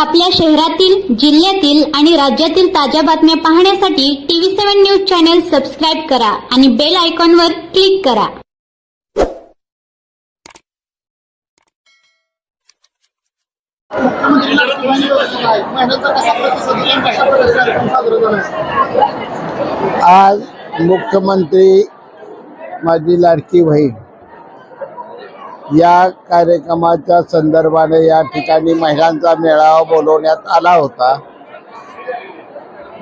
आपल्या शहरातील जिल्ह्यातील आणि राज्यातील ताज्या बातम्या पाहण्यासाठी TV seven news channel subscribe करा आणि बेल आयकॉनवर क्लिक करा. आज मुख्यमंत्री माझी लाडकी बहीण या कार्यक्रमाच्या संदर्भाने या ठिकाणी महिलांचा मेळावा बोलवण्यात आला होता.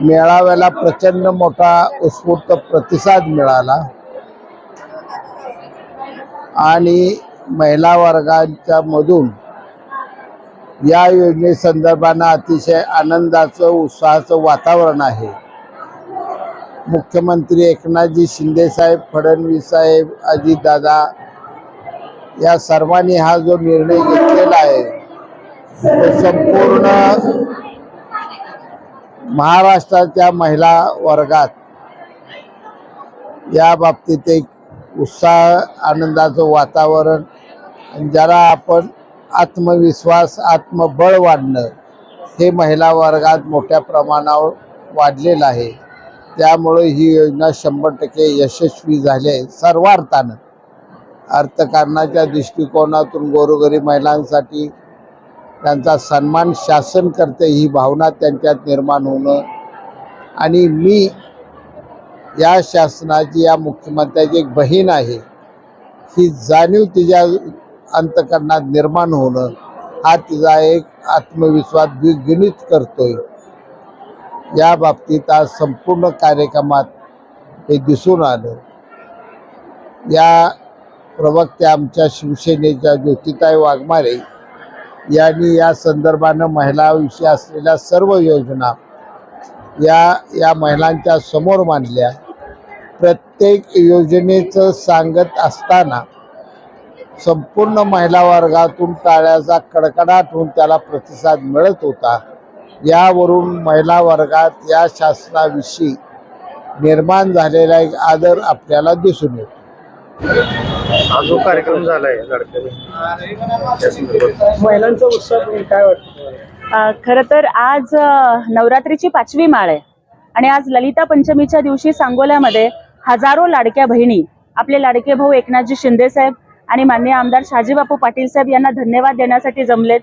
मेळाव्याला प्रचंड मोठा उत्स्फूर्त प्रतिसाद मिळाला. आणि महिला वर्गांच्या मधून या योजनेसंदर्भानं अतिशय आनंदाचं उत्साहाचं वातावरण आहे. मुख्यमंत्री एकनाथजी शिंदेसाहेब फडणवीस साहेब अजितदादा या सर्वांनी हा जो निर्णय घेतलेला आहे तो संपूर्ण महाराष्ट्राच्या महिला वर्गात या बाबतीत एक उत्साह आनंदाचं वातावरण आणि ज्याला आपण आत्मविश्वास आत्मबळ वाढणं हे महिला वर्गात मोठ्या प्रमाणावर वाढलेलं आहे. त्यामुळे ही योजना शंभर टक्के यशस्वी झाली आहे सर्वार्थानं. अर्थकारणाच्या दृष्टिकोनातून गोरोगरीब महिलांसाठी त्यांचा सन्मान शासन करते ही भावना त्यांच्यात निर्माण होणं. आणि मी या शासनाची या मुख्यमंत्र्याची एक बहीण आहे. ही जाणीव तिच्या अंतकरणात निर्माण होणं हा तिचा एक आत्मविश्वास द्विगुणित करतोय. या बाबतीत आज संपूर्ण कार्यक्रमात हे दिसून आलं. या प्रवक्त्या आमच्या शिवसेनेच्या ज्योतिताई वाघमारे यांनी या संदर्भानं महिलाविषयी असलेल्या सर्व योजना या या महिलांच्या समोर मांडल्या. प्रत्येक योजनेचं सांगत असताना संपूर्ण महिला वर्गातून टाळ्याचा कडकडाट होऊन त्याला प्रतिसाद मिळत होता. यावरून महिला वर्गात या शासनाविषयी निर्माण झालेला एक आदर आपल्याला दिसून येतो. हा जो कार्यक्रम झालाय लाडक्या महिलांचा उत्साह तुम्ही काय वाटतं? खरं तर आज अ, नवरात्रीची पाचवी माळ आहे. आणि आज ललिता पंचमीच्या दिवशी सांगोल्यामध्ये हजारो लाडक्या बहिणी आपले लाडके भाऊ एकनाथजी शिंदे साहेब आणि माननीय आमदार शाजीबापू पाटील साहेब यांना धन्यवाद देण्यासाठी जमलेत.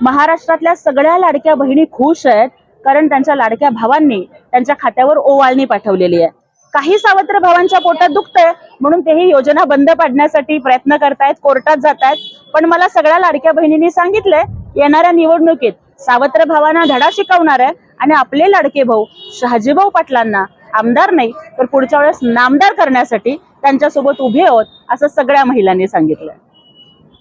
महाराष्ट्रातल्या सगळ्या लाडक्या बहिणी खुश आहेत कारण त्यांच्या लाडक्या भावांनी त्यांच्या खात्यावर ओवाळणी पाठवलेली आहे. काही सावत्र भावांच्या पोटात दुखतंय म्हणून तेही योजना बंद पाडण्यासाठी प्रयत्न करतायत कोर्टात जातायत. पण मला सगळ्या लाडक्या बहिणींनी सांगितलंय येणाऱ्या निवडणुकीत सावत्र भावांना धडा शिकवणार आहे आणि आपले लाडके भाऊ शहाजीभाऊ पाटलांना आमदार नाही तर पुढच्या वेळेस नामदार करण्यासाठी त्यांच्यासोबत उभे आहोत असं सगळ्या महिलांनी सांगितलंय.